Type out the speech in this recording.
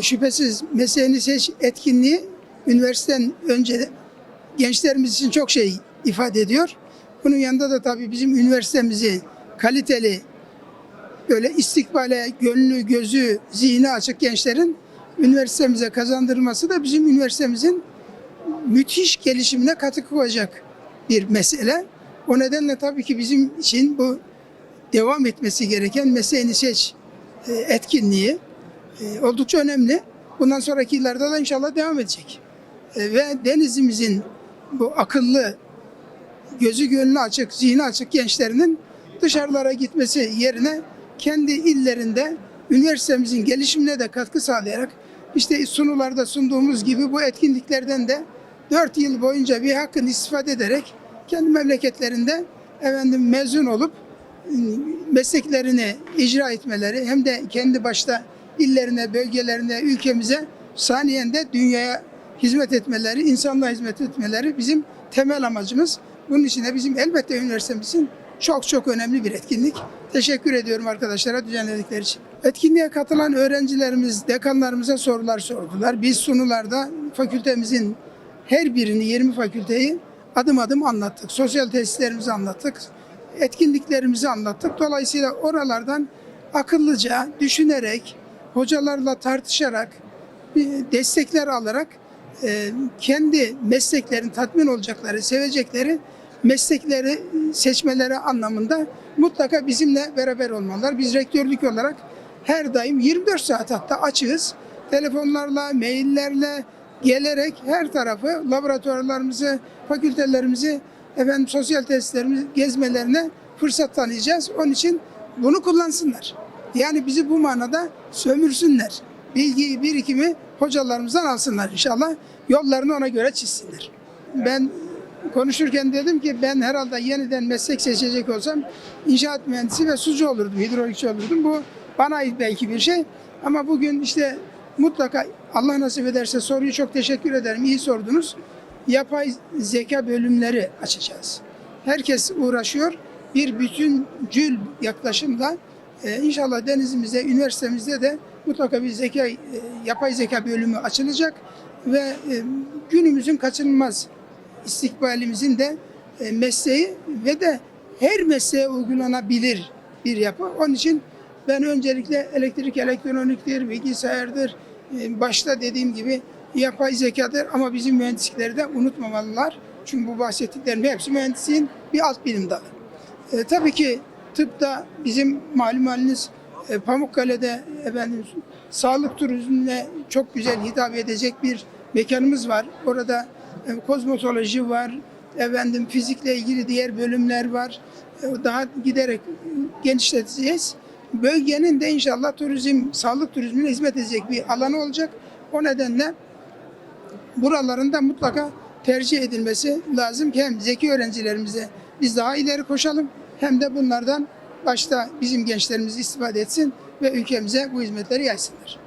Şüphesiz mesleğini seç etkinliği üniversiteden önce gençlerimiz için çok şey ifade ediyor. Bunun yanında da tabii bizim üniversitemizi kaliteli böyle istikbale gönlü, gözü, zihni açık gençlerin üniversitemize kazandırılması da bizim üniversitemizin müthiş gelişimine katkı koyacak bir mesele. O nedenle tabii ki bizim için bu devam etmesi gereken mesleğini seç e, etkinliği e, oldukça önemli. Bundan sonraki yıllarda da inşallah devam edecek. E, Ve denizimizin bu akıllı, gözü gönlü açık, zihni açık gençlerinin dışarılara gitmesi yerine kendi illerinde üniversitemizin gelişimine de katkı sağlayarak işte sunularda sunduğumuz gibi bu etkinliklerden de 4 yıl boyunca bir hakkın istifade ederek kendi memleketlerinde efendim mezun olup mesleklerini icra etmeleri hem de kendi başta illerine, bölgelerine, ülkemize saniyen de dünyaya hizmet etmeleri, insanlığa hizmet etmeleri bizim temel amacımız. Bunun için de bizim elbette üniversitemizin çok çok önemli bir etkinlik. Teşekkür ediyorum arkadaşlara düzenledikleri için. Etkinliğe katılan öğrencilerimiz, dekanlarımıza sorular sordular. Biz sunularda fakültemizin her birini, 20 fakülteyi adım adım anlattık. Sosyal tesislerimizi anlattık. Etkinliklerimizi anlattık. Dolayısıyla oralardan akıllıca, düşünerek, hocalarla tartışarak, destekler alarak e, kendi mesleklerin tatmin olacakları, sevecekleri meslekleri seçmeleri anlamında mutlaka bizimle beraber olmalılar. Biz rektörlük olarak her daim 24 saat hatta açığız. Telefonlarla, maillerle gelerek her tarafı laboratuvarlarımızı, fakültelerimizi, efendim sosyal tesislerimizi gezmelerine fırsat tanıyacağız. Onun için bunu kullansınlar. Yani bizi bu manada sömürsünler. Bilgi birikimi hocalarımızdan alsınlar inşallah. Yollarını ona göre çizsinler. Ben konuşurken dedim ki ben herhalde yeniden meslek seçecek olsam inşaat mühendisi ve sucu olurdum, hidrolikçi olurdum. Bu bana ait belki bir şey. Ama bugün işte mutlaka Allah nasip ederse soruyu çok teşekkür ederim. İyi sordunuz. Yapay zeka bölümleri açacağız. Herkes uğraşıyor. Bir bütüncül yaklaşımla e, inşallah denizimizde, üniversitemizde de mutlaka bir zeka, e, yapay zeka bölümü açılacak ve e, günümüzün kaçınılmaz istikbalimizin de e, mesleği ve de her mesleğe uygulanabilir bir yapı. Onun için ben öncelikle elektrik, elektroniktir, bilgisayardır, başta dediğim gibi yapay zekadır ama bizim mühendislikleri de unutmamalılar. Çünkü bu bahsettiklerim hepsi mühendisliğin bir alt bilim dalı. E, tabii ki tıpta bizim malum haliniz e, Pamukkale'de efendim sağlık turizmine çok güzel hitap edecek bir mekanımız var. Orada e, kozmetoloji var, efendim fizikle ilgili diğer bölümler var. E, daha giderek genişleteceğiz. Bölgenin de inşallah turizm, sağlık turizmine hizmet edecek bir alanı olacak. O nedenle buraların da mutlaka tercih edilmesi lazım ki hem zeki öğrencilerimize biz daha ileri koşalım hem de bunlardan başta bizim gençlerimiz istifade etsin ve ülkemize bu hizmetleri yaysınlar.